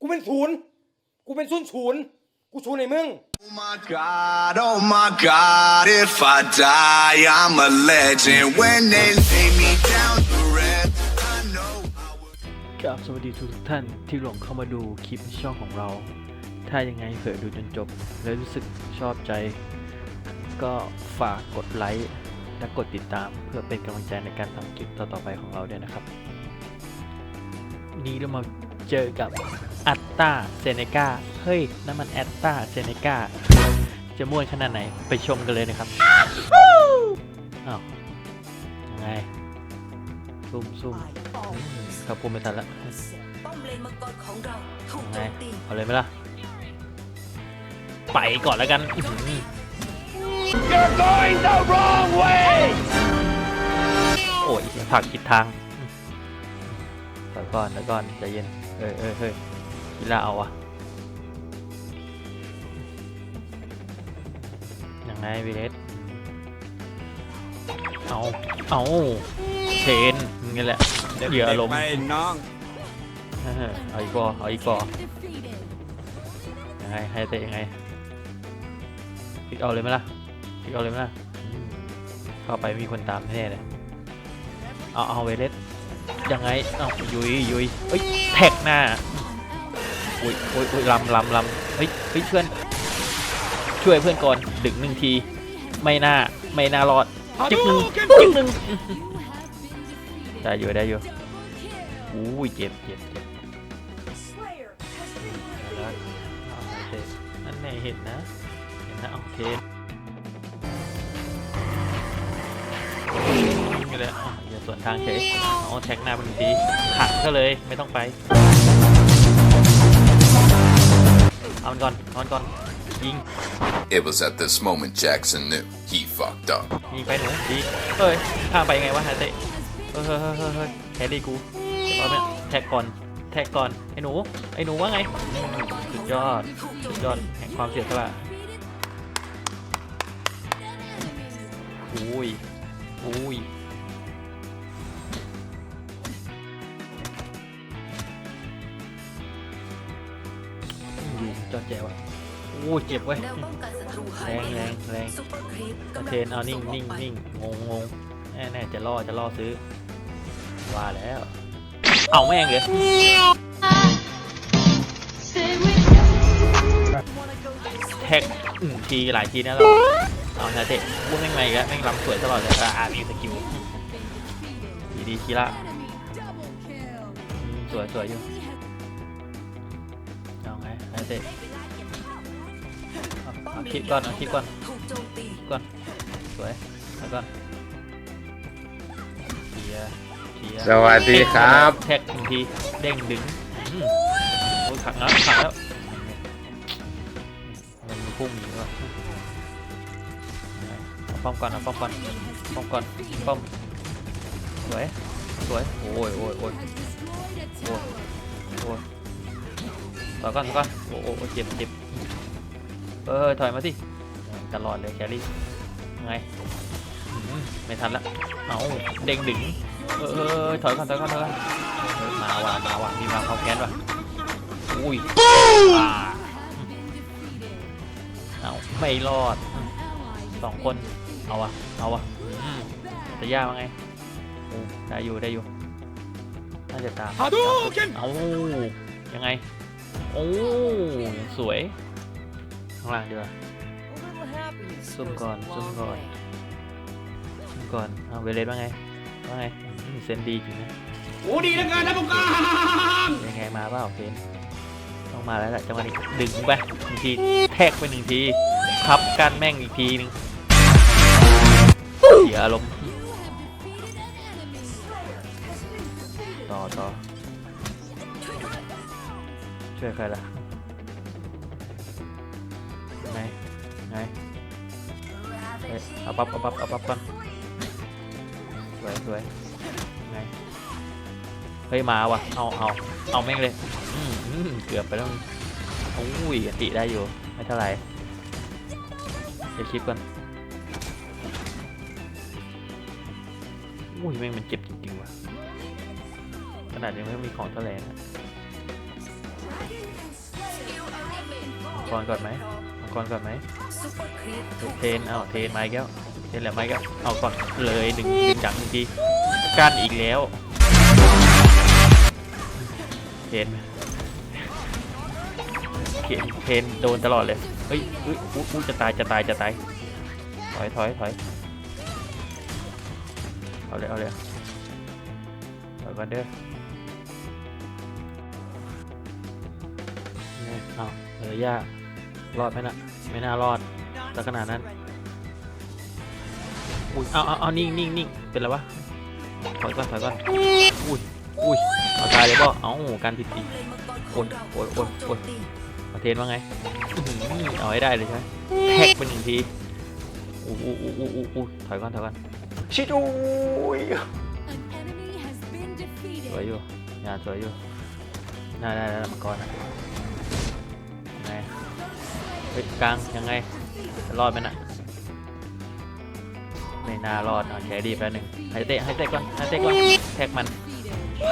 กูเป็นศูนย์กูเป็นศูนย์ศูนย์กูศูนย์ในมึง Oh my god, oh my god, if I die, I'm a legend. When they lay me down กับสวัสดีทุกท่านที่หลงเข้ามาดูคลิปช่องของเรา ถ้ายังไงเผื่อดูจนจบ แล้วรู้สึกชอบใจ ก็ฝากกดไลค์และกดติดตามเพื่อเป็นกำลังใจในการทำคลิปต่อๆไปของเราด้วยนะครับ นี้เรามาเจอกับอัตตาเซเนกาเฮ้ยนั่นมันแอตตาเซเนกาจะม่วนขนาดไหนไปชมกันเลยนะครับอ้าวยังไงซุ่มซุ่ม อืมครับกูไม่ทันละป้อมเลนมังกรของเราถูกยังไงโจมตีเอาเลยไหมล่ะ ไปก่อนแล้วกันอื้อหือโอ้ยผลักผิดทางอืมเดี๋ยวก่อนเดี๋ยวก่อนใจเย็น เอ้ยเอ้ยเฮ้ยกีฬาเอาอะยังไงวีเลสเอา เอาเชน นี่แหละเหยื่ออารมณ์ไม่น้อง เออเอาอีกบอเอาอีกบอยังไงให้เตะยังไงพลิกเอาเลยไหมล่ะพลิกเอาเลยไหมล่ะอืมเข้าไปมีคนตามแน่เลยเอาเอาเวเลสยังไงเอายุยยุยเฮ้ยแท็กหน้าอุ้ยอุ้ยอุ้ยลำลำลำเฮ้ยเฮ้ยเพื่อนช่วยเพื่อนก่อนดึงหนึ่งที ไม่น่าไม่น่ารอดจิ๊บหนึ่งจิ๊บหนึ่ง ได้อยู่ได้อยู่อุ้ยเจ็บเจ็บเจ็บแล้วเอาโอเคนั่นไม่เห็นนะเห็นนะโอเคนี่เลยอ๋ออย่าสวนทางเฉยเอาแท็กหน้าเป็นงทีขัดก็เลยไม่ต้องไปเอามันก่อนเอามันก่อนยิง It was at this moment Jackson knew he fucked up. ยิงไปหนูดีเฮ้ยข้ามไปยังไงวะฮาเตะ เฮ้ยเฮ้ยแครี่กูเอาเนี่ยแท็กก่อน แท็กก่อน ไอ้หนู ไอ้หนูว่าไง สุดยอด สุดยอด แห่งความเสียสละอุ้ยอุ้ยดีจอดแจ๋วอะโอ้ยเจ็บเว้ยแนวป้องกันศัตรูหายแรงแรงแรงเปอร์ครีปกระกำลังเทนเอานิ่งนิ่งนิ่งงงงแน่แน่จะล่อจะล่อซื้อ ว่าแล้ว เอาแม่งเลย แท็กอืมทีหลายทีนะเรา เอาฮะเตะพูดแม่งไงกะแม่งลำสวยตลอดเลยอะอ่ามีสกิลดีดีทีละอืมสวยสวยอยู่ เอาไงฮะเตะเอาป้อมเอาเลคลิปนก่อนเอาคลิปก่อนถูกโจมตีก่อน สวยแล้วก่อนเคลียร์เคลียร์ สวัสดีครับ แท็กหนึ่งทีเด้งดึงอืมโอ้ยขังแล้วขังแล้วมันมีพุ่งอยู่ว่ะเอาป้อมก่อนเอาป้อมก่อนป้อมก่อนป้อมสวยสวยโอ้ยโอ้ยโอ้ยโอ้ยโอ้ยต่อก่อนต่อก่อนโอ้โอ้โอ้เจ็บเจ็บเออถอยมาสิตลอดเลยแครี่ไงอืมไม่ทันละเอาเด้งดึง เออเออเออถอยก่อนถอยก่อนถอยก่อนเออมาว่ะมาว่ะมีมาเขาแค้นว่ะอุ้ยอ่าเอาไม่รอดอืมสองคนเอาวะเอาวะอืมจะยากว่าไงโอ้ได้อยู่ได้อยู่น่าจะตามเอายังไงโอ้ยังสวยข้างล่างดีกว่าซุ่มก่อนซุ่มก่อนซุ่มก่อนเอาเวเลสว่าไงว่าไงอืม เซนดีจริงนะโอ้ดีเหลือเกินนะผมกลางยังไงมาเปล่าเฟนต้องมาแล้วแหละจังหวะนี้ดึงไปหนึ่งทีแทกไปหนึ่งทีทับกันแม่งอีกทีหนึงเสียอารมณ์ต่อต่อช่วยใครล่ะไงไงเอ้ยเอาปั๊บเอาปั๊บเอาปั๊บก่อนสวยสวย ไงเฮ้ยมาว่ะ เอาเอาเอาแม่งเลยอืมอืมเกือบไปแล้วมึงอุ้ยอันติได้อยู่ ไม่เท่าไหร่เดี๋ยวคลิปก่อนอุ้ยแม่งมันเจ็บจริงๆว่ะ ขนาดยังไม่มีของเท่าไหร่นะมังกรก่อนไหมมังกรก่อนไหมเทน เอาเทนไม้แก้วเทนแหละไม้แก้วเอาก่อนเลยหนึ่งหนึ่งจังหนึ่งที กันอีกแล้วเทนเทนเทนโดนตลอดเลย เฮ้ยเฮ้ยอู้จะตาย จะตาย จะตาย ถอย ถอย ถอย เอาเลย เอาเลยถอยก่อนเด้อเนี่ยเอาเออย่ารอดไหมน่ะไม่น่ารอดแล้วขนาดนั้นอุ้ยเอาเอาเอานิ่งนิ่งนิ่งเป็นไรวะ อยก่อนถอยก่อนอุ้ยอุ้ยเอาตายเลยบ่เอาการผิดอีกโอนโอนโอนโอนมตีมาเทนว่าไงอ๋อหือเอาให้ได้เลยใช่ไหมแท็กเป็นหนึ่งทีอู้อู้อู้อู้อู้อู้ถอยก่อนถอยก่อนชิดอุ้ยสวยอยู่งานสวยอยู่น่าได้แล้วมังกรนะยังไงเฮ้ยกลางยังไงจะรอดไหมนะ ไม่น่ารอดเอาแชร์ดีแป๊บนึงให้เตะให้เตะก่อนให้เตะก่อนแท็กมัน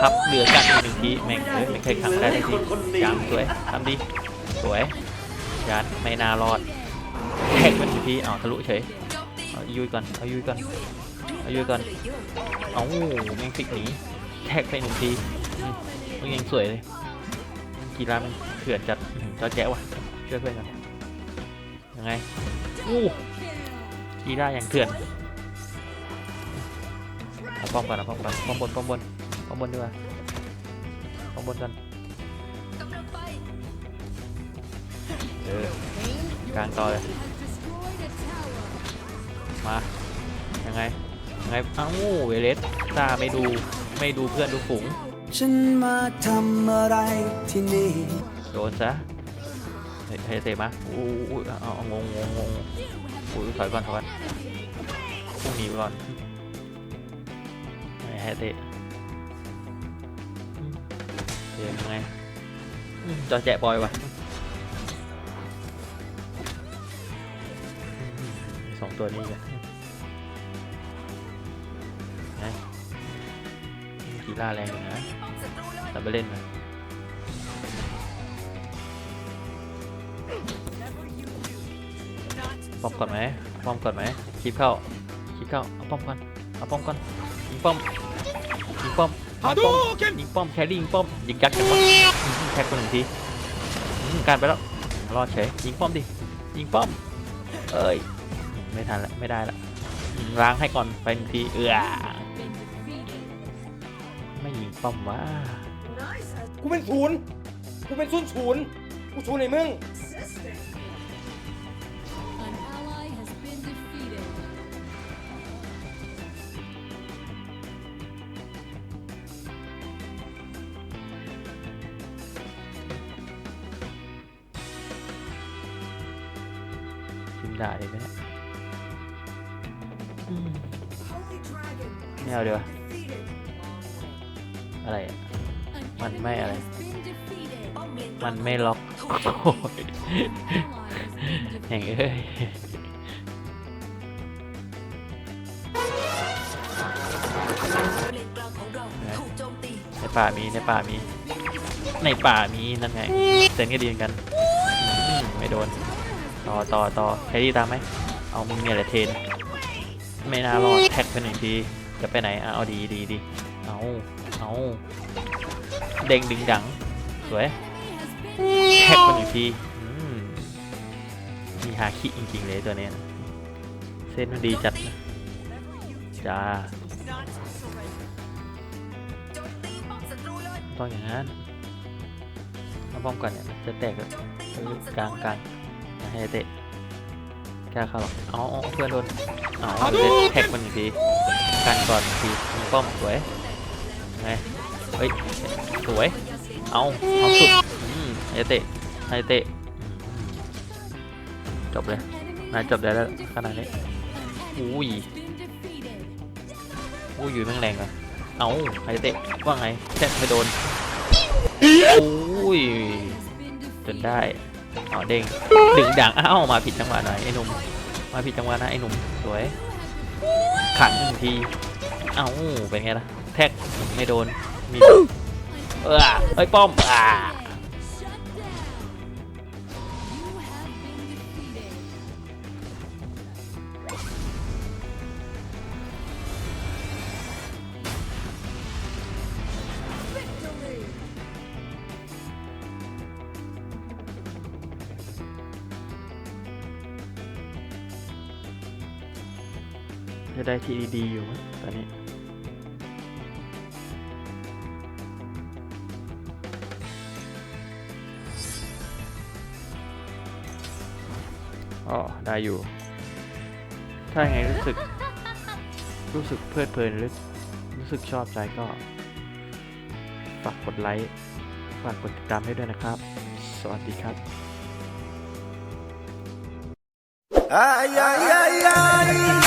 พับเหลือกันอีกหนึ่งทีแม่งเอ้ยไม่เคยขังได้สักทียางสวยทำดีสวยยันไม่น่ารอดแท็กมันหนึ่งทีเอาทะลุเฉยเอายุยก่อนเอายุยก่อนเอายุยก่อนเลเยอาแม่งฟิกหนีแท็กไปหนึ่งทีมันยังสวยเลยกีฬามันเถื่อนจัดจอแจ๊วะช่วยเพื่อนกันยังไงอู้กีฬาอย่างเถื่อน เอาป้อมก่อนเอาป้อมก่อนป้อมบนป้อมบนป้อมบนดีกว่าป้อมบนกันกำลังไปเออกลางต่อเลย Has destroyed a tower. มายังไงยังไงเอ้าเวเลสตาไม่ดูไม่ดูเพื่อนดูฝูงฉันมาทำอะไรที่นี่โดนซะเฮ้ยเฮ้ยเตะมาอู้อู้เอาเอาเอางงงงงงอู้ถอยก่อนถอยก่อนพุ่งหนีไปก่อน ไม่ให้เตะอืมเตะยังไงอืมจอแจะบอยว่ะอืมสองตัวนี้กันไงกีฬาแรงอยู่นะป้อมศัตรูเลยแต่ไปเล่นนะป้อมก่อนไหมป้อมก่อนไหมคลิปเข้าคลิปเข้า เอาป้อมก่อน เอาป้อมก่อนยิงป้อม ยิงป้อมยิงป้อมยิงป้อมแครี่ยิงป้อมยิงกัดกันป้อมยิงแท็กคนหนึ่งทีอืมการไปแล้วรอดเฉยยิงป้อมดิยิงป้อมเอ้ยไม่ทันละไม่ได้ละยิงล้างให้ก่อนไปหนึ่งทีเอือ Been defeated. ไม่ยิงป้อมว่ากูเป็นศูนย์กูเป็นศูนย์ศูนย์กูศูนย์ในมึง ด่าเลยไหมเนี่ยอืมไม่เอาเดี๋ยวาอะไรอะ An Mình enemy mẹ này. has been defeated. ป้อมเลนกลางมันไม่ล็อกถูกโอ้โจมโห Ally has been แห่ง defeated. เอ้ยเลนกลางของเราถูกโจมตีในป่ามีในป่ามี ในป่ามีนั่นไงเซนก็ดีเหมือนกันอืมไม่โดน ต่อต่อต่อแครี่ตามไหมเอามึงเนี่ยแหละเทน ไม่น่ารอดแท็กไปหนึ่งที จะไปไหนอะเอาดีดีดีเอาเอาเด้งดึงดัง สวย Enemy has been แท็กไปหนึ่งทีอืมมีฮาคิจริงๆเลยตัวเนี้ยนะเส้นมันดีจัดนะจ้าโจมตีป้อมศัตรูเลยต้องอย่างนั้นมาป้อมก่อนเนี่ยจะแตกแล้วโจมตีเอป้ออมศัตกลางรูกเลลางยอย่า ให้เตะกล้าเข้าหรอกเอาเอาเพื่อนโดนเอาเล่นแท็กมันหนึ่งทีกันก่อนหนึ่งทียิงป้อมสวยไงเฮ้ยสวยเอาเอาสุดอืมให้เตะให้เตะอืมจบเลย enemy นาย has จบได้แล้ว been ขนาดนี้ defeated. An enemy Ui. has been defeated. อู้อยู่แม่งแรงเลยเอาให้เตะว่าไงแท็กไม่โดนอุ้ย Has been จน defeated. ได้ An อ๋อเด้งดึงดังอ้าวมาผิดจังหวะหน่อยไอ้หนุ่มมาผิดจังหวะนะไอ้หนุ่มสวยขันหนึ่งทีเอ้าเป็นไงล่ะแท็กไม่โดนมีเออเอ้ยป้อมอ่า จะได้ที่ดีๆอยู่ตอนนี้อ๋อได้อยู่ ถ้าไงรู้สึก รู้สึกเพลิดเพลินหรือรู้สึกชอบใจก็ ฝากกดไลค์ ฝากกดติดตามให้ด้วยนะครับ สวัสดีครับ Ay, ay, ay, ay.